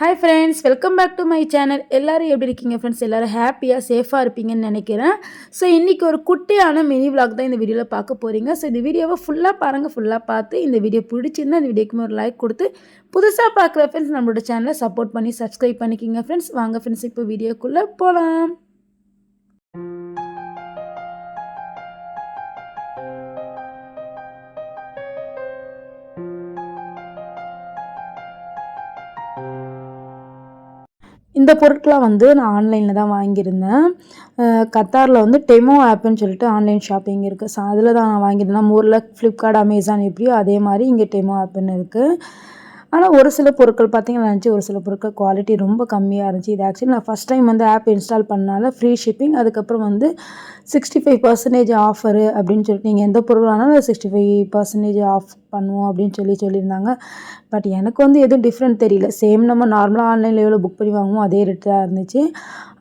Hi friends welcome back to my channel எல்லோரும் எப்படி இருக்கீங்க ஃப்ரெண்ட்ஸ் எல்லோரும் ஹாப்பியாக சேஃபாக இருப்பீங்கன்னு நினைக்கிறேன். ஸோ இன்றைக்கி ஒரு குட்டியான மினி விளாக் தான் இந்த வீடியோவில் பார்க்க போகிறீங்க ஸோ இந்த வீடியோவை ஃபுல்லாக பாருங்கள் ஃபுல்லாக பார்த்து இந்த வீடியோ பிடிச்சிருந்தா இந்த வீடியோக்கு ஒரு லைக் கொடுத்து புதுசாக பார்க்குற ஃப்ரெண்ட்ஸ் நம்மளோட சேனலை சப்போர்ட் பண்ணி சப்ஸ்கிரைப் பண்ணிக்கிங்க ஃப்ரெண்ட்ஸ் வாங்க ஃப்ரெண்ட்ஸ் இப்போ வீடியோக்குள்ளே போகலாம் இந்த பொருட்களாக வந்து நான் ஆன்லைனில் தான் வாங்கியிருந்தேன். கத்தாரில் வந்து டெமோ ஆப்புன்னு சொல்லிட்டு ஆன்லைன் ஷாப்பிங் இருக்குது ஸோ அதில் தான் நான் வாங்கியிருந்தேன். நம்ம ஊரில் ஃப்ளிப்கார்ட் அமேசான் எப்படியோ அதே மாதிரி இங்கே டெமோ ஆப்புன்னு இருக்குது ஆனால் ஒரு சில பொருட்கள் பார்த்தீங்கன்னா நினச்சி ஒரு சில பொருட்கள் குவாலிட்டி ரொம்ப கம்மியாக இருந்துச்சு. இது ஆக்சுவலி நான் ஃபஸ்ட் டைம் வந்து ஆப் இன்ஸ்டால் பண்ணனால ஃப்ரீ ஷிப்பிங் அதுக்கப்புறம் வந்து சிக்ஸ்டி ஃபைவ் பர்சன்டேஜ் ஆஃபரு அப்படின்னு சொல்லிட்டு நீங்கள் எந்த பொருள் ஆனாலும் சிக்ஸ்டி ஃபைவ் பர்சன்டேஜ் ஆஃப் பண்ணுவோம் அப்படின்னு சொல்லி சொல்லியிருந்தாங்க. பட் எனக்கு வந்து எதுவும் டிஃப்ரெண்ட் தெரியல. சேம் நம்ம நார்மலாக ஆன்லைனில் எவ்வளோ புக் பண்ணி வாங்குவோம் அதே ரேட்டு தான் இருந்துச்சு.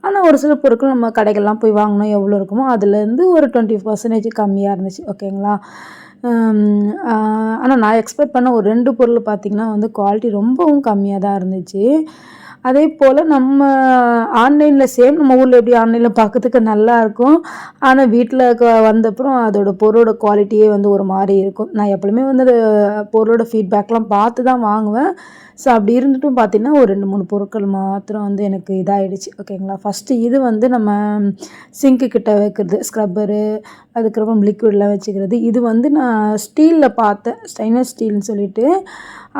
ஆனால் ஒரு சில பொருட்கள் நம்ம கடைகள்லாம் போய் வாங்கினோம் எவ்வளோ இருக்குமோ அதுலேருந்து ஒரு டுவெண்ட்டி பர்சன்டேஜ் கம்மியாக இருந்துச்சு. ஓகேங்களா ஆனால் நான் எக்ஸ்பெக்ட் பண்ண ஒரு ரெண்டு பொருள் பார்த்திங்கன்னா வந்து குவாலிட்டி ரொம்பவும் கம்மியாக தான் இருந்துச்சு. அதே போல் நம்ம ஆன்லைனில் சேம் நம்ம ஊரில் எப்படி ஆன்லைனில் பார்க்கறதுக்கு நல்லா இருக்கும். ஆனால் வீட்டில் வந்தப்புறம் அதோட பொருளோட குவாலிட்டியே வந்து ஒரு மாதிரி இருக்கும். நான் எப்பவுமே வந்து அது பொருளோட ஃபீட்பேக்லாம் பார்த்து தான் வாங்குவேன். ஸோ அப்படி இருந்துட்டும் பார்த்தீங்கன்னா ஒரு ரெண்டு மூணு பொருட்கள் மாத்திரம் வந்து எனக்கு இதாகிடுச்சு ஓகேங்களா ஃபஸ்ட்டு இது வந்து நம்ம சிங்க்கு கிட்ட வைக்கிறது ஸ்க்ரப்பரு அதுக்கப்புறம் லிக்விட்லாம் வச்சுக்கிறது. இது வந்து நான் ஸ்டீலில் பார்த்தேன். ஸ்டெயின்லெஸ் ஸ்டீல்னு சொல்லிட்டு.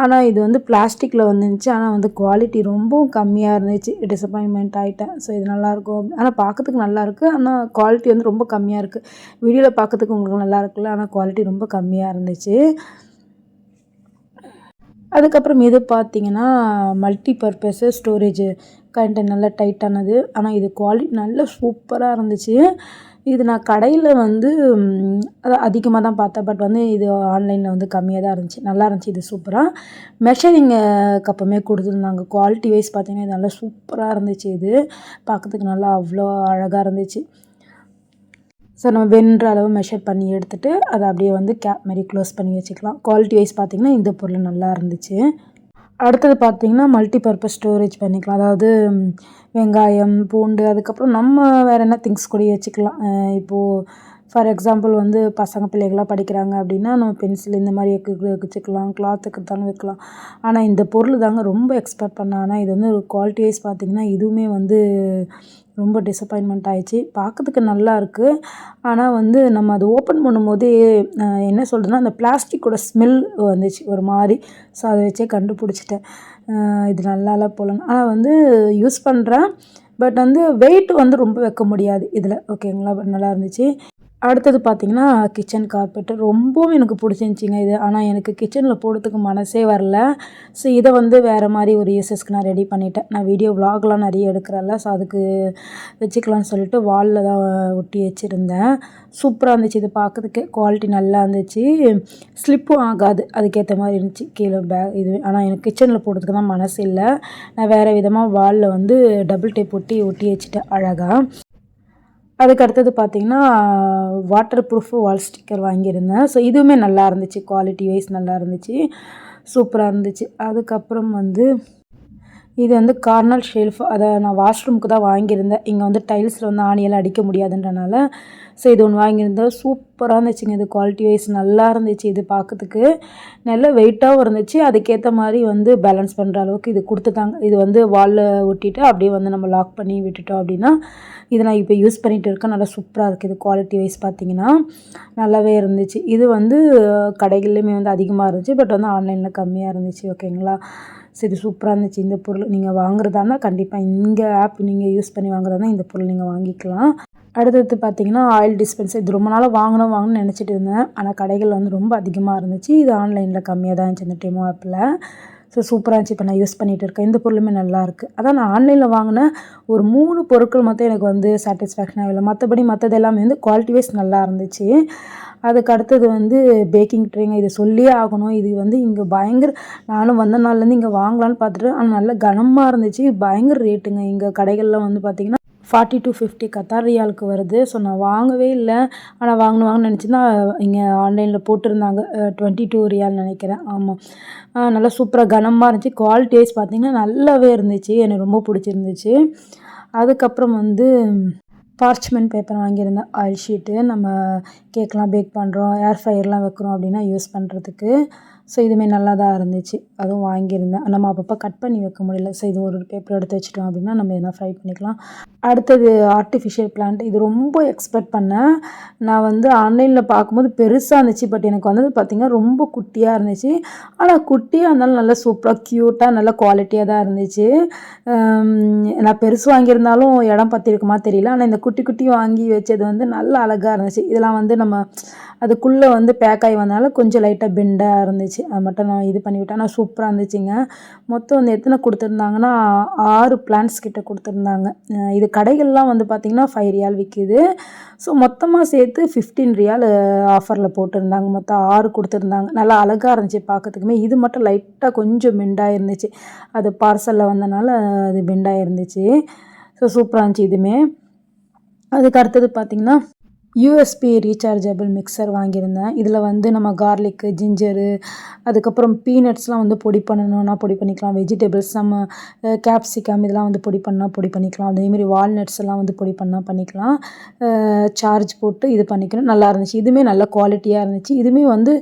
ஆனால் இது வந்து பிளாஸ்டிக்கில் வந்துருந்துச்சு. ஆனால் வந்து குவாலிட்டி ரொம்பவும் கம்மியாக இருந்துச்சு. டிசப்பாயின்மெண்ட் ஆகிட்டேன் ஸோ இது நல்லாயிருக்கும் ஆனால் பார்க்கறதுக்கு நல்லாயிருக்கு ஆனால் குவாலிட்டி வந்து ரொம்ப கம்மியாக இருக்குது வீடியோவில் பார்க்கறதுக்கு உங்களுக்கு நல்லா இருக்குல்ல? ஆனால் குவாலிட்டி ரொம்ப கம்மியாக இருந்துச்சு. அதுக்கப்புறம் இது பார்த்தீங்கன்னா மல்டி பர்பஸ் ஸ்டோரேஜ் கண்டென்ட் நல்லா டைட்டானது ஆனால் இது குவாலிட்டி நல்ல சூப்பராக இருந்துச்சு. இது நான் கடையில் வந்து அது அதிகமாக தான் பார்த்தேன். பட் வந்து இது ஆன்லைனில் வந்து கம்மியாக தான் இருந்துச்சு. நல்லா இருந்துச்சு. இது சூப்பராக மெஷரிங் கப்பமே கொடுத்துருந்தாங்க. குவாலிட்டி வைஸ் பார்த்தீங்கன்னா இது நல்லா சூப்பராக இருந்துச்சு இது. பார்க்கறதுக்கு நல்லா அவ்வளோ அழகாக இருந்துச்சு. ஸோ நம்ம வென்ற அளவு மெஷர் பண்ணி எடுத்துகிட்டு அதை அப்படியே வந்து கேப் மாதிரி க்ளோஸ் பண்ணி வச்சுக்கலாம். குவாலிட்டி வைஸ் பார்த்திங்கன்னா இந்த பொருள் நல்லா இருந்துச்சு. அடுத்தது பார்த்திங்கன்னா மல்டி பர்பஸ் ஸ்டோரேஜ் பண்ணிக்கலாம். அதாவது வெங்காயம் பூண்டு அதுக்கப்புறம் நம்ம வேறு என்ன திங்ஸ் கூட வச்சுக்கலாம். இப்போது ஃபார் எக்ஸாம்பிள் வந்து பசங்க பிள்ளைகளாக படிக்கிறாங்க அப்படின்னா நம்ம பென்சில் இந்த மாதிரி வச்சுக்கலாம். கிளாத்துக்கு தானே வைக்கலாம். ஆனால் இந்த பொருள் தாங்க ரொம்ப எக்ஸ்பெக்ட் பண்ண. ஆனால் இது வந்து குவாலிட்டி வைஸ் பார்த்திங்கன்னா இதுவுமே வந்து ரொம்ப டிசப்பாயின்மெண்ட் ஆயிடுச்சு. பார்க்கறதுக்கு நல்லா இருக்குது ஆனால் வந்து நம்ம அதை ஓப்பன் பண்ணும்போதே என்ன சொல்கிறதுனா அந்த பிளாஸ்டிக்கோட ஸ்மெல் வந்துச்சு ஒரு மாதிரி. ஸோ அதை வச்சே கண்டுபிடிச்சிட்டேன். இது நல்லா போகலன்னு போலன்னு ஆனால் வந்து யூஸ் பண்ணுறேன் பட் வந்து வெயிட் வந்து ரொம்ப வைக்க முடியாது. இதில். ஓகேங்களா நல்லா இருந்துச்சு. அடுத்தது பார்த்திங்கன்னா கிச்சன் கார்பெட் ரொம்பவும் எனக்கு பிடிச்சிருந்துச்சிங்க இது. ஆனால் எனக்கு கிச்சனில் போடுறதுக்கு மனசே வரல. ஸோ இதை வந்து வேறு மாதிரி ஒரு யூசஸ்க்கு நான் ரெடி பண்ணிட்டேன். நான் வீடியோ விலாக்லாம் நிறைய எடுக்கிறேன்ல ஸோ அதுக்கு வச்சுக்கலாம்னு சொல்லிட்டு வாலில் தான் ஒட்டி வச்சுருந்தேன். சூப்பராக இருந்துச்சு இது பார்க்கறதுக்கு. குவாலிட்டி நல்லா இருந்துச்சு. ஸ்லிப்பும் ஆகாது. அதுக்கேற்ற மாதிரி இருந்துச்சு. கீழே பேக் இது. ஆனால் எனக்கு கிச்சனில் போடுறதுக்கு தான் மனசு இல்லை. நான் வேறு விதமாக வாலில் வந்து டபுள் டேப் ஒட்டி ஒட்டி வச்சுட்டேன் அழகாக அதுக்கு அடுத்தது பார்த்தீங்கன்னா வாட்டர் ப்ரூஃப் வால் ஸ்டிக்கர் வாங்கியிருந்தேன். ஸோ இதுவுமே நல்லா இருந்துச்சு. குவாலிட்டி வைஸ் நல்லா இருந்துச்சு. சூப்பராக இருந்துச்சு. அதுக்கப்புறம் வந்து இது வந்து கார்னல் ஷெல்ஃப் அதை நான் வாஷ்ரூமுக்கு தான் வாங்கியிருந்தேன். இங்கே வந்து டைல்ஸில் வந்து ஆணியெல்லாம் அடிக்க முடியாதுன்றனால ஸோ இது ஒன்று வாங்கியிருந்தேன். சூப் சூப்பராக இருந்துச்சுங்க. இது குவாலிட்டி வைஸ் நல்லா இருந்துச்சு இது பார்க்கறதுக்கு நல்ல வெயிட்டாகவும் இருந்துச்சு. அதுக்கேற்ற மாதிரி வந்து பேலன்ஸ் பண்ணுற அளவுக்கு இது கொடுத்துட்டாங்க. இது வந்து வாலில் ஒட்டிட்டு அப்படியே வந்து நம்ம லாக் பண்ணி விட்டுட்டோம் அப்படின்னா இது நான் இப்போ யூஸ் பண்ணிகிட்டு இருக்கேன். நல்லா சூப்பராக இருக்குது இது குவாலிட்டி வைஸ் பார்த்தீங்கன்னா நல்லாவே இருந்துச்சு. இது வந்து கடைகள்லையுமே வந்து அதிகமாக இருந்துச்சு. பட் வந்து ஆன்லைனில் கம்மியாக இருந்துச்சு. ஓகேங்களா சரி சூப்பராக இருந்துச்சு. இந்த பொருள் நீங்கள் வாங்குறதா இருந்தால் கண்டிப்பாக இங்கே ஆப் நீங்கள் யூஸ் பண்ணி வாங்குறதா இருந்தால் இந்த பொருள் நீங்கள் வாங்கிக்கலாம். அடுத்தது பார்த்தீங்கன்னா ஆயில் டிஸ்பென்சர். இது ரொம்ப நாளாக வாங்கணும் வாங்கணும்னு நினச்சிட்டு இருந்தேன். ஆனால் கடைகள் வந்து ரொம்ப அதிகமாக இருந்துச்சு. இது ஆன்லைனில் கம்மியாக தான் இருந்துச்சு. இந்த டெமோ ஆப்பில் ஸோ சூப்பராக இருந்துச்சு. இப்போ நான் யூஸ் பண்ணிகிட்டு இருக்கேன். இந்த பொருளுமே நல்லா இருக்குது அதான் நான் ஆன்லைனில் வாங்கின ஒரு மூணு பொருட்கள் மட்டும் எனக்கு வந்து சாட்டிஸ்ஃபேக்ஷனாக இல்லை. மற்றபடி மற்றது எல்லாமே வந்து குவாலிட்டி வைஸ் நல்லா இருந்துச்சு. அதுக்கு அடுத்தது வந்து பேக்கிங் ட்ரேங்க இது சொல்லியே ஆகணும். இது வந்து இங்கே பயங்கர நானும் வந்த நாள்லேருந்து இங்கே வாங்கலான்னு பார்த்துட்டு ஆனால் நல்ல கனமாக இருந்துச்சு. பயங்கர ரேட்டுங்க இங்கே கடைகளில் வந்து பார்த்திங்கன்னா ஃபார்ட்டி டு ஃபிஃப்டி கத்தார் ரியாலுக்கு வருது. ஸோ நான் வாங்கவே இல்லை. ஆனால் வாங்கணும் வாங்கணும்னு நினச்சிருந்தா இங்கே ஆன்லைனில் போட்டிருந்தாங்க. டுவெண்ட்டி டூ ரியால் நினைக்கிறேன். ஆமாம் நல்லா சூப்பராக கனமாக இருந்துச்சு. குவாலிட்டி வைஸ் பார்த்திங்கன்னா நல்லாவே இருந்துச்சு. எனக்கு ரொம்ப பிடிச்சிருந்துச்சு. அதுக்கப்புறம் வந்து பார்ச்மெண்ட் பேப்பர் வாங்கியிருந்தேன். ஆயில் ஷீட்டு நம்ம கேக்லாம் பேக் பண்ணுறோம் ஏர் ஃப்ரையர்லாம் வைக்கிறோம் அப்படின்னா யூஸ் பண்ணுறதுக்கு ஸோ இதுவுமே நல்லா தான் இருந்துச்சு. அதுவும் வாங்கியிருந்தேன். நம்ம அப்பப்போ கட் பண்ணி வைக்க முடியல. ஸோ இது ஒரு பேப்பர் எடுத்து வச்சுட்டோம் அப்படின்னா நம்ம எதனா ஃப்ரை பண்ணிக்கலாம். அடுத்தது ஆர்டிஃபிஷியல் பிளான்ட் இது ரொம்ப எக்ஸ்பெக்ட் பண்ணேன். நான் வந்து ஆன்லைனில் பார்க்கும்போது பெருசாக இருந்துச்சு. பட் எனக்கு வந்தது பார்த்திங்கன்னா ரொம்ப குட்டியாக இருந்துச்சு. ஆனால் குட்டியாக இருந்தாலும் நல்லா சூப்பராக க்யூட்டாக நல்ல குவாலிட்டியாக தான் இருந்துச்சு. நான் பெருசு வாங்கியிருந்தாலும் இடம் பற்றிருக்குமா தெரியல. ஆனால் இந்த குட்டி குட்டி வாங்கி வச்சது வந்து நல்ல அழகாக இருந்துச்சு. இதெல்லாம் வந்து நம்ம அதுக்குள்ளே வந்து பேக் ஆகி வந்தனால கொஞ்சம் லைட்டாக பெண்டாக இருந்துச்சு. அது மட்டும் நான் இது பண்ணிவிட்டேன். ஆனால் சூப்பராக இருந்துச்சுங்க. மொத்தம் வந்து எத்தனை கொடுத்துருந்தாங்கன்னா ஆறு பிளான்ஸ் கிட்ட கொடுத்துருந்தாங்க. இது கடைகள்லாம் வந்து பார்த்திங்கன்னா ஃபைவ் ரியால் விற்கிது ஸோ மொத்தமாக சேர்த்து ஃபிஃப்டீன் ரியால் ஆஃபரில் போட்டிருந்தாங்க. மொத்தம் ஆறு கொடுத்துருந்தாங்க. நல்லா அழகாக இருந்துச்சு பார்க்கறதுக்குமே இது மட்டும் லைட்டாக கொஞ்சம் பெண்டாக இருந்துச்சு. அது பார்சலில் வந்தனால அது பெண்டாக இருந்துச்சு. ஸோ சூப்பராக இருந்துச்சு இதுவுமே. அதுக்கு அடுத்தது பார்த்திங்கன்னா யூஎஸ்பி ரீசார்ஜபிள் மிக்சர் வாங்கியிருந்தேன். இதில் வந்து நம்ம கார்லிக்கு ஜிஞ்சரு அதுக்கப்புறம் பீனட்ஸ்லாம் வந்து பொடி பண்ணணும்னா பொடி பண்ணிக்கலாம். வெஜிடபிள்ஸ் நம்ம கேப்சிகம் இதெல்லாம் வந்து பொடி பண்ணால் பொடி பண்ணிக்கலாம். அதேமாரி வால்நட்ஸ் எல்லாம் வந்து பொடி பண்ணால் பண்ணிக்கலாம். சார்ஜ் போட்டு இது பண்ணிக்கணும். நல்லா இருந்துச்சு. இதுவுமே நல்ல குவாலிட்டியாக இருந்துச்சு. இதுவுமே வந்து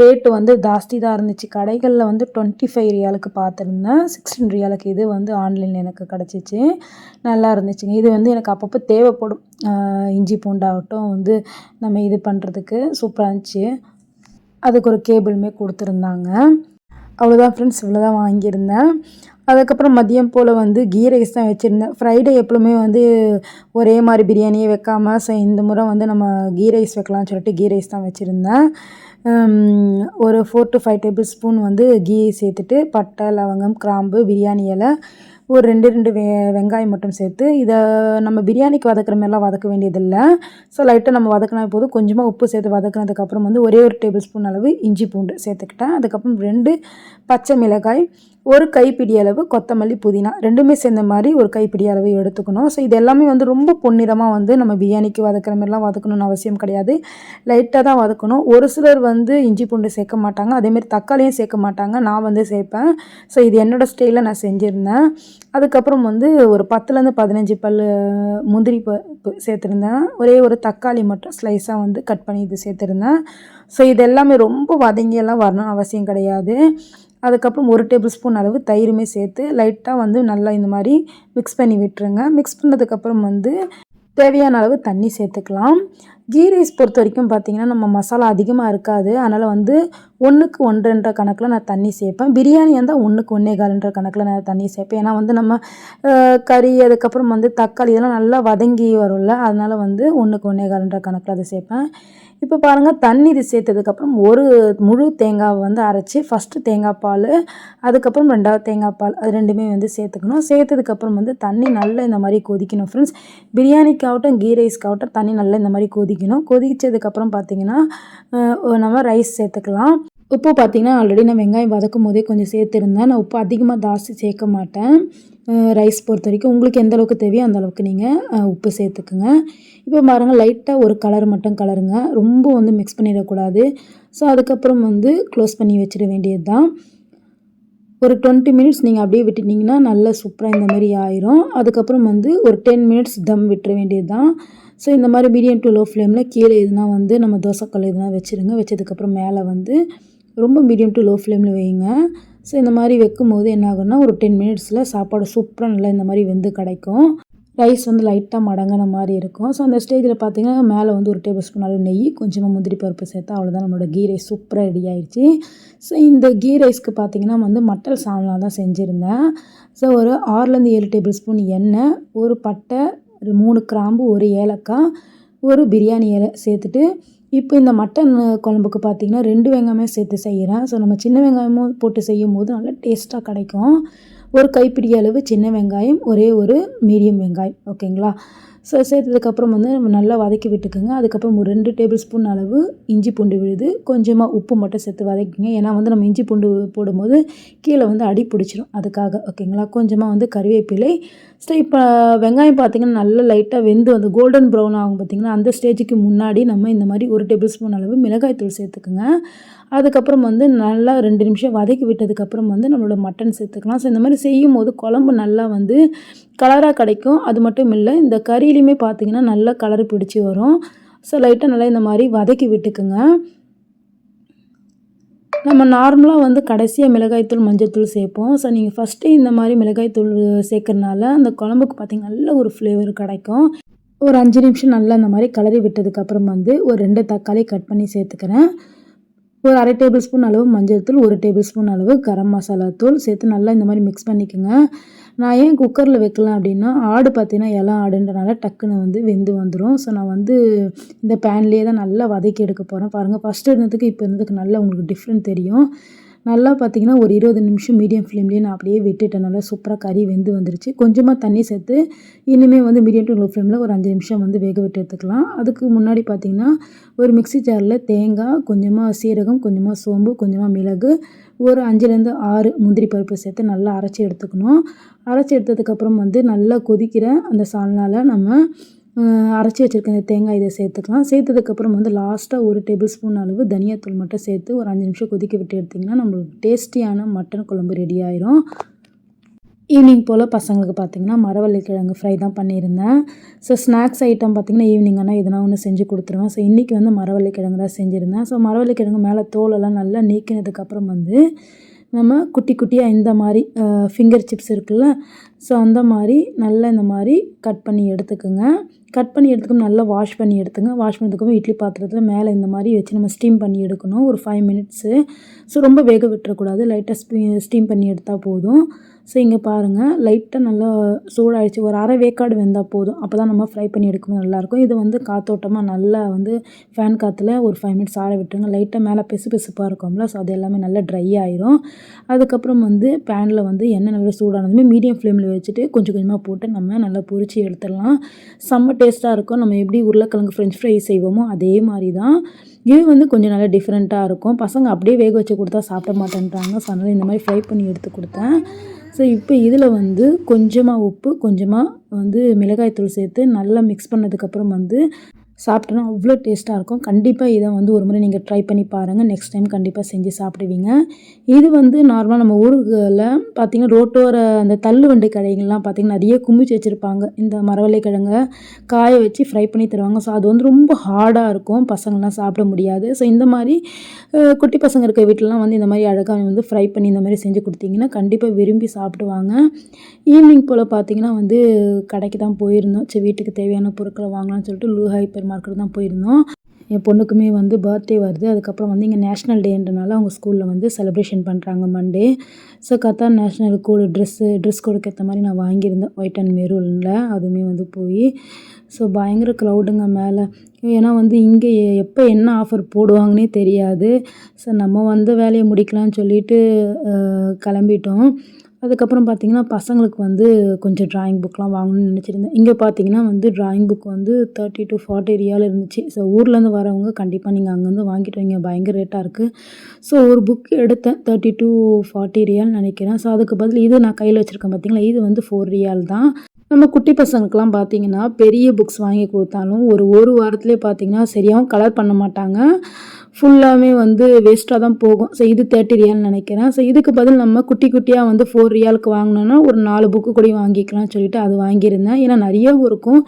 ரேட்டு வந்து ஜாஸ்தி தான் இருந்துச்சு. கடைகளில் வந்து டுவெண்ட்டி ஃபைவ் ரியாலுக்கு பார்த்துருந்தேன் சிக்ஸ்டீன் ரியாலுக்கு இது வந்து ஆன்லைனில் எனக்கு கிடச்சிச்சு. நல்லா இருந்துச்சுங்க. இது வந்து எனக்கு அப்பப்போ தேவைப்படும். இஞ்சி பூண்டாகட்டும் வந்து நம்ம இது பண்ணுறதுக்கு சூப்பராக இருந்துச்சு. அதுக்கு ஒரு கேபிளுமே கொடுத்துருந்தாங்க. அவ்வளோதான் ஃப்ரெண்ட்ஸ் இவ்வளோ தான் வாங்கியிருந்தேன். அதுக்கப்புறம் மதியம் போல் வந்து கீ ரைஸ் தான் வச்சுருந்தேன். ஃப்ரைடே எப்பவுமே வந்து ஒரே மாதிரி பிரியாணியே வைக்காமல் ஸோ இந்த முறை வந்து நம்ம கீ ரைஸ் வைக்கலாம்னு சொல்லிட்டு கீ ரைஸ் தான் வச்சுருந்தேன். ஒரு four to five tablespoon வந்து கீ சேர்த்துட்டு பட்டை லவங்கம் கிராம்பு பிரியாணி இலை ஒரு ரெண்டு ரெண்டு வெ வெங்காயம் மட்டும் சேர்த்து இதை நம்ம பிரியாணிக்கு வதக்குற மாதிரிலாம் வதக்க வேண்டியதில்லை. ஸோ லைட்டாக நம்ம வதக்கினா போதும். கொஞ்சமாக உப்பு சேர்த்து வதக்கினதுக்கப்புறம் வந்து ஒரே ஒரு டேபிள் ஸ்பூன் அளவு இஞ்சி பூண்டு சேர்த்துக்கிட்டேன். அதுக்கப்புறம் ரெண்டு பச்சை மிளகாய் ஒரு கைப்பிடி அளவு கொத்தமல்லி புதினா ரெண்டுமே சேர்ந்த மாதிரி ஒரு கைப்பிடி அளவு எடுத்துக்கணும். ஸோ இது எல்லாமே வந்து ரொம்ப பொன்னிறமாக வந்து நம்ம பிரியாணிக்கு வதக்கிற மாதிரிலாம் வதக்கணும்னு அவசியம் கிடையாது. லைட்டாக தான் வதக்கணும். ஒரு சிலர் வந்து இஞ்சி பூண்டு சேர்க்க மாட்டாங்க. அதேமாரி தக்காளியும் சேர்க்க மாட்டாங்க. நான் வந்து சேர்ப்பேன். ஸோ இது என்னோடய ஸ்டைலில் நான் செஞ்சுருந்தேன். அதுக்கப்புறம் வந்து ஒரு பத்துலேருந்து பதினஞ்சு பல் முந்திரி பருப்பு சேர்த்துருந்தேன். ஒரே ஒரு தக்காளி மட்டும் ஸ்லைஸாக வந்து கட் பண்ணி இது சேர்த்துருந்தேன். ஸோ இது எல்லாமே ரொம்ப வதங்கியெல்லாம் வரணும் அவசியம் கிடையாது. அதுக்கப்புறம் ஒரு டேபிள் ஸ்பூன் அளவு தயிருமே சேர்த்து லைட்டாக வந்து நல்லா இந்த மாதிரி மிக்ஸ் பண்ணி விட்டுருங்க. மிக்ஸ் பண்ணதுக்கப்புறம் வந்து தேவையான அளவு தண்ணி சேர்த்துக்கலாம். கீ ரைஸ் பொறுத்த வரைக்கும் பார்த்திங்கன்னா நம்ம மசாலா அதிகமாக இருக்காது. அதனால் வந்து ஒன்றுக்கு ஒன்றுன்ற கணக்கில் நான் தண்ணி சேர்ப்பேன். பிரியாணி இருந்தால் ஒன்றுக்கு ஒன்றே கால்ன்ற கணக்கில் நான் தண்ணி சேர்ப்பேன். ஏன்னா வந்து நம்ம கறி அதுக்கப்புறம் வந்து தக்காளி இதெல்லாம் நல்லா வதங்கி வரும்ல அதனால் வந்து ஒன்றுக்கு ஒன்றே கால்ன்ற கணக்கில் அதை சேர்ப்பேன். இப்போ பாருங்கள் தண்ணி இது சேர்த்ததுக்கப்புறம் ஒரு முழு தேங்காவை வந்து அரைச்சி ஃபஸ்ட்டு தேங்காய் பால் அதுக்கப்புறம் ரெண்டாவது தேங்காய் பால் அது ரெண்டுமே வந்து சேர்த்துக்கணும். சேர்த்ததுக்கப்புறம் வந்து தண்ணி நல்லா இந்த மாதிரி கொதிக்கணும் ஃப்ரெண்ட்ஸ் பிரியாணிக்காகட்டும் கீ ரைஸ்க்காகட்டும் தண்ணி நல்லா இந்த மாதிரி கொதிக்கணும். கொதிச்சதுக்கப்புறம் பார்த்திங்கன்னா நம்ம ரைஸ் சேர்த்துக்கலாம். உப்பு பார்த்திங்கன்னா ஆல்ரெடி நான் வெங்காயம் வதக்கும் போதே கொஞ்சம் சேர்த்துருந்தேன். நான் உப்பு அதிகமாக ஜாஸ்தி சேர்க்க மாட்டேன். ரைஸ் பொறுத்த வரைக்கும். உங்களுக்கு எந்த அளவுக்கு தேவையோ அந்த அளவுக்கு நீங்கள் உப்பு சேர்த்துக்குங்க. இப்போ பாருங்கள் லைட்டாக ஒரு கலர் மட்டும் கலருங்க. ரொம்ப வந்து மிக்ஸ் பண்ணிடக்கூடாது. ஸோ அதுக்கப்புறம் வந்து க்ளோஸ் பண்ணி வச்சிட வேண்டியது தான் ஒரு டுவெண்ட்டி மினிட்ஸ் நீங்கள் அப்படியே விட்டுட்டிங்கன்னா நல்லா சூப்பராக இந்த மாதிரி ஆயிரும். அதுக்கப்புறம் வந்து ஒரு டென் மினிட்ஸ் தம் விட்டுற வேண்டியது தான் ஸோ இந்த மாதிரி மீடியம் டு லோ ஃப்ளேமில் கீழே எதுனா வந்து நம்ம தோசைக்கல் எதுனா வச்சுருங்க. வச்சதுக்கப்புறம் மேலே வந்து ரொம்ப மீடியம் டு லோ ஃப்ளேமில் வைங்க. ஸோ இந்த மாதிரி வைக்கும் போது என்ன ஆகும்னா ஒரு டென் மினிட்ஸில் சாப்பாடு சூப்பராக நல்லா இந்த மாதிரி வெந்து கிடைக்கும். ரைஸ் வந்து லைட்டாக மடங்கின மாதிரி இருக்கும். ஸோ அந்த ஸ்டேஜில் பார்த்தீங்கன்னா மேலே வந்து ஒரு டேபிள் ஸ்பூன் அளவு நெய் கொஞ்சமாக முந்திரி பருப்பு சேர்த்தா அவ்வளோதான் நம்மளோட கீ ரைஸ் சூப்பராக ரெடி ஆயிடுச்சு ஸோ இந்த கீ ரைஸ்க்கு பார்த்தீங்கன்னா வந்து மட்டல் சாம்லாம் தான் செஞ்சுருந்தேன். ஸோ ஒரு ஆறுலேருந்து ஏழு டேபிள் ஸ்பூன் எண்ணெய் ஒரு பட்டை ஒரு மூணு கிராம்பு ஒரு ஏலக்காய் ஒரு பிரியாணி இலை சேர்த்துட்டு இப்போ இந்த மட்டன் குழம்புக்கு பார்த்திங்கன்னா ரெண்டு வெங்காயமே சேர்த்து செய்கிறேன். ஸோ நம்ம சின்ன வெங்காயமும் போட்டு செய்யும் போது நல்லா டேஸ்ட்டாக கிடைக்கும். ஒரு கைப்பிடி அளவு சின்ன வெங்காயம் ஒரே ஒரு மீடியம் வெங்காயம். ஓகேங்களா ஸோ சேர்த்ததுக்கப்புறம் வந்து நம்ம நல்லா வதக்கி விட்டுக்கோங்க. அதுக்கப்புறம் ஒரு ரெண்டு டேபிள் ஸ்பூன் அளவு இஞ்சி பூண்டு விழுது. கொஞ்சமாக உப்பு மட்டும் சேர்த்து வதக்கிங்க. ஏன்னா வந்து நம்ம இஞ்சி பூண்டு போடும்போது கீழே வந்து அடி பிடிச்சிரும். அதுக்காக ஓகேங்களா கொஞ்சமாக வந்து கறிவேப்பிலை ஸோ இப்போ வெங்காயம் பார்த்திங்கன்னா நல்லா லைட்டாக வெந்து வந்து கோல்டன் ப்ரௌன் ஆகும் பார்த்திங்கன்னா அந்த ஸ்டேஜுக்கு முன்னாடி நம்ம இந்த மாதிரி ஒரு டேபிள் ஸ்பூன் அளவு மிளகாய் தூள் சேர்த்துக்குங்க. அதுக்கப்புறம் வந்து நல்லா ரெண்டு நிமிஷம் வதக்கி விட்டதுக்கப்புறம் வந்து நம்மளோட மட்டன் சேர்த்துக்கலாம். ஸோ இந்த மாதிரி செய்யும் போது குழம்பு நல்லா வந்து கலராக கிடைக்கும். அது மட்டும் இல்லை இந்த கறியிலையுமே பார்த்திங்கன்னா நல்லா கலர் பிடிச்சி வரும். ஸோ லைட்டாக நல்லா இந்த மாதிரி வதக்கி விட்டுக்குங்க. நம்ம நார்மலாக வந்து கடைசியாக மிளகாய்த்தூள் மஞ்சள்தூள் சேர்ப்போம். ஸோ நீங்கள் ஃபஸ்ட்டு இந்த மாதிரி மிளகாய்த்தூள் சேர்க்கறனால அந்த குழம்புக்கு பார்த்திங்கன்னா நல்ல ஒரு ஃப்ளேவர் கிடைக்கும். ஒரு அஞ்சு நிமிஷம் நல்லா இந்த மாதிரி கலரி விட்டதுக்கப்புறம் வந்து ஒரு ரெண்டு தக்காளி கட் பண்ணி சேர்த்துக்கிறேன். ஒரு அரை டேபிள் ஸ்பூன் அளவு மஞ்சள் தூள் ஒரு டேபிள் ஸ்பூன் அளவு கரம் மசாலா தூள் சேர்த்து நல்லா இந்த மாதிரி மிக்ஸ் பண்ணிக்கோங்க. நான் ஏன் குக்கரில் வைக்கலாம் அப்படின்னா ஆடு பார்த்தீங்கன்னா இலை ஆடுன்றனால டக்குன்னு வந்து வெந்து வந்துடும் ஸோ நான் வந்து இந்த பேன்லேயே தான் நல்லா வதக்கி எடுக்க போகிறேன் பாருங்கள் ஃபஸ்ட்டு இருந்ததுக்கு இப்போ இருந்ததுக்கு நல்லா உங்களுக்கு டிஃப்ரெண்ட் தெரியும். நல்லா பார்த்தீங்கன்னா ஒரு இருபது நிமிஷம் மீடியம் ஃப்ளேம்லேயே நான் அப்படியே விட்டுட்டேன். நல்லா சூப்பராக கறி வெந்து வந்துருச்சு. கொஞ்சமாக தண்ணி சேர்த்து இனிமேல் வந்து மீடியம் டு லோ ஃப்ளேமில் ஒரு அஞ்சு நிமிஷம் வந்து வேக விட்டு எடுத்துக்கலாம். அதுக்கு முன்னாடி பார்த்திங்கன்னா ஒரு மிக்சி ஜாரில் தேங்காய் கொஞ்சமாக சீரகம் கொஞ்சமாக சோம்பு கொஞ்சமாக மிளகு ஒரு அஞ்சுலேருந்து ஆறு முந்திரி பருப்பு சேர்த்து நல்லா அரைச்சி எடுத்துக்கணும். அரைச்சி எடுத்ததுக்கப்புறம் வந்து நல்லா கொதிக்கிற அந்த சால்னால் நம்ம அரைச்சி வச்சுருக்க இந்த தேங்காய் இதை சேர்த்துக்கலாம். சேர்த்ததுக்கப்புறம் வந்து லாஸ்ட்டாக ஒரு டேபிள் ஸ்பூன் அளவு தனியாத்தூள் மட்டும் சேர்த்து ஒரு அஞ்சு நிமிஷம் கொதிக்க விட்டு எடுத்திங்கன்னா நம்மளுக்கு டேஸ்டியான மட்டன் குழம்பு ரெடி ஆயிரும். ஈவினிங் போல் பசங்களுக்கு பார்த்திங்கன்னா மரவள்ளி கிழங்கு ஃப்ரை தான் பண்ணியிருந்தேன். ஸோ ஸ்நாக்ஸ் ஐட்டம் பார்த்திங்கன்னா ஈவினிங் ஆனால் எதனா ஒன்று செஞ்சு கொடுத்துருவேன். ஸோ இன்றைக்கி வந்து மரவள்ளி கிழங்கு தான் செஞ்சுருந்தேன். ஸோ மரவள்ளி கிழங்கு மேலே தோலெல்லாம் நல்லா நீக்கினதுக்கப்புறம் வந்து நம்ம குட்டி குட்டியாக இந்த மாதிரி ஃபிங்கர் சிப்ஸ் இருக்குல்ல ஸோ அந்த மாதிரி நல்லா இந்த மாதிரி கட் பண்ணி எடுத்துக்கோங்க. கட் பண்ணி எடுத்துக்கணும் நல்லா வாஷ் பண்ணி எடுத்துங்க. வாஷ் பண்ணதுக்கப்புறம் இட்லி பாத்திரத்தில் மேலே இந்த மாதிரி வச்சு நம்ம ஸ்டீம் பண்ணி எடுக்கணும். ஒரு ஃபைவ் மினிட்ஸு ஸோ ரொம்ப வேக விட்டுறக்கூடாது. லைட்டாக ஸ்டீம் பண்ணி எடுத்தால் போதும். ஸோ இங்கே பாருங்கள் லைட்டாக நல்லா சூடாகிடுச்சு ஒரு அரை வேக்காடு வெந்தால் போதும். அப்போ தான் நம்ம ஃப்ரை பண்ணி எடுக்கும்போது நல்லாயிருக்கும். இது வந்து காத்தோட்டமாக நல்லா வந்து ஃபேன் காற்றுல ஒரு ஃபைவ் மினிட்ஸ் ஆற விட்டுருங்க. லைட்டாக மேலே பெசு பெசுப்பாக இருக்கும்ல. ஸோ அது எல்லாமே நல்லா ட்ரை ஆயிரும். அதுக்கப்புறம் வந்து பேனில் வந்து எண்ணெய் நல்லா சூடானதுமே மீடியம் ஃப்ளேமில் வச்சுட்டு கொஞ்சம் கொஞ்சமாக போட்டு நம்ம நல்லா பொரிச்சு எடுத்துடலாம். செம்ம டேஸ்ட்டாக இருக்கும். நம்ம எப்படி உருளைக்கிழங்கு ஃப்ரெஞ்ச் ஃப்ரை செய்வோமோ அதே மாதிரி தான் இது வந்து கொஞ்சம் நல்லா டிஃப்ரெண்ட்டாக இருக்கும். பசங்க அப்படியே வேக வச்சு கொடுத்தா சாப்பிட மாட்டேன்றாங்க. ஸோ அதனால் இந்த மாதிரி ஃப்ரை பண்ணி எடுத்து கொடுத்தேன். ஸோ இப்போ இதில் வந்து கொஞ்சமாக உப்பு கொஞ்சமாக வந்து மிளகாய்த்தூள் சேர்த்து நல்லா மிக்ஸ் பண்ணதுக்கப்புறம் வந்து சாப்பிட்டோன்னா அவ்வளோ டேஸ்ட்டாக இருக்கும். கண்டிப்பாக இதை வந்து ஒரு முறை நீங்கள் ட்ரை பண்ணி பாருங்கள் நெக்ஸ்ட் டைம் கண்டிப்பாக செஞ்சு சாப்பிடுவீங்க. இது வந்து நார்மலாக நம்ம ஊருகளில் பார்த்திங்கன்னா ரோட்டோர அந்த தள்ளு வண்டி கடைகள்லாம் பார்த்திங்கன்னா நிறைய குமிச்சு வச்சுருப்பாங்க. இந்த மரவள்ளி கிழங்கை காய வச்சு ஃப்ரை பண்ணி தருவாங்க. ஸோ அது வந்து ரொம்ப ஹார்டாக இருக்கும். பசங்கள்லாம் சாப்பிட முடியாது. ஸோ இந்த மாதிரி குட்டி பசங்க இருக்க வீட்டிலலாம் வந்து இந்த மாதிரி அழகாக வந்து ஃப்ரை பண்ணி இந்த மாதிரி செஞ்சு கொடுத்தீங்கன்னா கண்டிப்பாக விரும்பி சாப்பிடுவாங்க. ஈவினிங் போல் பார்த்திங்கன்னா வந்து கடைக்கு தான் போயிருந்தோம். சரி வீட்டுக்கு தேவையான பொருட்களை வாங்கலாம்னு சொல்லிட்டு லூ ஹைப்பர் மார்க்கெட் தான் போயிருந்தோம். என் பொண்ணுக்குமே வந்து பர்த்டே வருது. அதுக்கப்புறம் வந்து இங்கே நேஷ்னல் டேன்றனால அவங்க ஸ்கூலில் வந்து செலிப்ரேஷன் பண்ணுறாங்க மண்டே ஸோ கத்தா நேஷ்னல் கோடு ட்ரெஸ்ஸு ட்ரெஸ் கோடுக்கு ஏற்ற மாதிரி நான் வாங்கியிருந்தேன். ஒயிட் அண்ட் மெரூனில் அதுவுமே வந்து போய். ஸோ பயங்கர க்ரௌடுங்க மேலே. ஏன்னா வந்து இங்கே எப்போ என்ன ஆஃபர் போடுவாங்கன்னே தெரியாது. ஸோ நம்ம வந்து வேலையை முடிக்கலாம்னு சொல்லிட்டு கிளம்பிட்டோம். அதுக்கப்புறம் பார்த்திங்கன்னா பசங்களுக்கு வந்து கொஞ்சம் ட்ராயிங் புக்லாம் வாங்கணும்னு நினச்சிருந்தேன். இங்கே பார்த்தீங்கன்னா வந்து ட்ராயிங் புக் வந்து தேர்ட்டி டு ஃபார்ட்டி ரியால் இருந்துச்சு. ஸோ ஊர்லேருந்து வரவங்க கண்டிப்பாக நீங்கள் அங்கேருந்து வாங்கிட்டு வைங்க. பயங்கர ரேட்டாக இருக்குது ஸோ ஒரு புக் எடுத்தேன். தேர்ட்டி டு ஃபார்ட்டி ரியால் நினைக்கிறேன். ஸோ அதுக்கு பதில் இது நான் கையில் வச்சுருக்கேன் பார்த்தீங்களா இது வந்து ஃபோர் ரியால் தான். நம்ம குட்டி பசங்களுக்கெலாம் பார்த்தீங்கன்னா பெரிய புக்ஸ் வாங்கி கொடுத்தாலும் ஒரு ஒரு வாரத்துலேயே பார்த்தீங்கன்னா சரியாகவும் கலர் பண்ண மாட்டாங்க. ஃபுல்லாகவே வந்து வேஸ்ட்டாக தான் போகும். ஸோ இது தேர்ட்டி ரியால்னு நினைக்கிறேன். ஸோ இதுக்கு பதில் நம்ம குட்டி குட்டியாக வந்து ஃபோர் ரியாலுக்கு வாங்கினோன்னா ஒரு நாலு புக்கு கூட வாங்கிக்கலாம்னு சொல்லிட்டு அது வாங்கியிருந்தேன். ஏன்னா நிறையவும் இருக்கும்.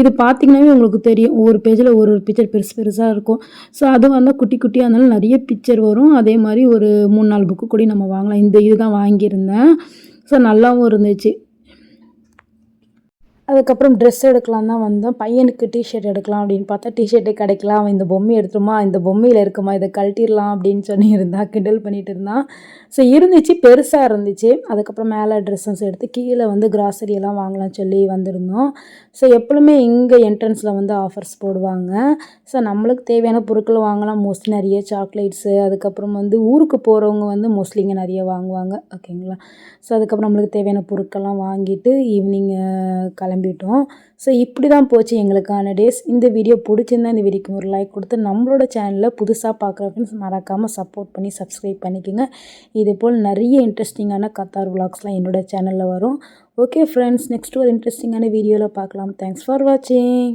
இது பார்த்திங்கனாவே உங்களுக்கு தெரியும். ஒவ்வொரு பேஜில் ஒரு ஒரு பிக்சர் பெருசு பெருசாக இருக்கும். ஸோ அது வந்தால் குட்டி குட்டியாக இருந்தாலும் நிறைய பிக்சர் வரும். அதே மாதிரி ஒரு மூணு நாலு புக்கு கூட நம்ம வாங்கலாம். இந்த இது தான் வாங்கியிருந்தேன். ஸோ நல்லாவும் இருந்துச்சு. அதுக்கப்புறம் ட்ரெஸ் எடுக்கலாம் தான் வந்தோம். பையனுக்கு டிஷர்ட் எடுக்கலாம் அப்படின்னு பார்த்தா டிஷர்ட்டே கிடைக்கலாம். அவன் இந்த பொம்மை எடுத்துருமா? இந்த பொம்மையில் இருக்குமா? இதை கழட்டிடலாம் அப்படின்னு சொல்லி இருந்தான் கிண்டல் பண்ணிகிட்டு இருந்தான். ஸோ இருந்துச்சு. பெருசாக இருந்துச்சு. அதுக்கப்புறம் மேலே ட்ரெஸ்ஸஸ் எடுத்து கீழே வந்து கிராசரி எல்லாம் வாங்கலாம் சொல்லி வந்திருந்தோம். ஸோ எப்பவுமே இங்கே என்ட்ரன்ஸில் வந்து ஆஃபர்ஸ் போடுவாங்க. ஸோ நம்மளுக்கு தேவையான பொருட்கள் வாங்கலாம். மோஸ்ட்லி நிறைய சாக்லேட்ஸு அதுக்கப்புறம் வந்து ஊருக்கு போகிறவங்க வந்து மோஸ்ட்லி இங்கே நிறைய வாங்குவாங்க. ஓகேங்களா ஸோ அதுக்கப்புறம் நம்மளுக்கு தேவையான பொருட்கள்லாம் வாங்கிட்டு ஈவினிங் கிளம்பி கிளம்பிட்டோம் ஸோ இப்படி தான் போச்சு எங்களுக்கான டேஸ் இந்த வீடியோ பிடிச்சிருந்தா இந்த வீடியோக்கு ஒரு லைக் கொடுத்து நம்மளோட சேனலில் புதுசாக பார்க்குற ஃப்ரெண்ட்ஸ் மறக்காமல் சப்போர்ட் பண்ணி சப்ஸ்கிரைப் பண்ணிக்கோங்க. இதே போல் நிறைய இன்ட்ரெஸ்டிங்கான கத்தார் விளாக்ஸ்லாம் என்னோட சேனலில் வரும். ஓகே ஃப்ரெண்ட்ஸ் நெக்ஸ்ட் ஒரு இன்ட்ரெஸ்டிங்கான வீடியோவில் பார்க்கலாம். தேங்க்ஸ் ஃபார் வாட்சிங்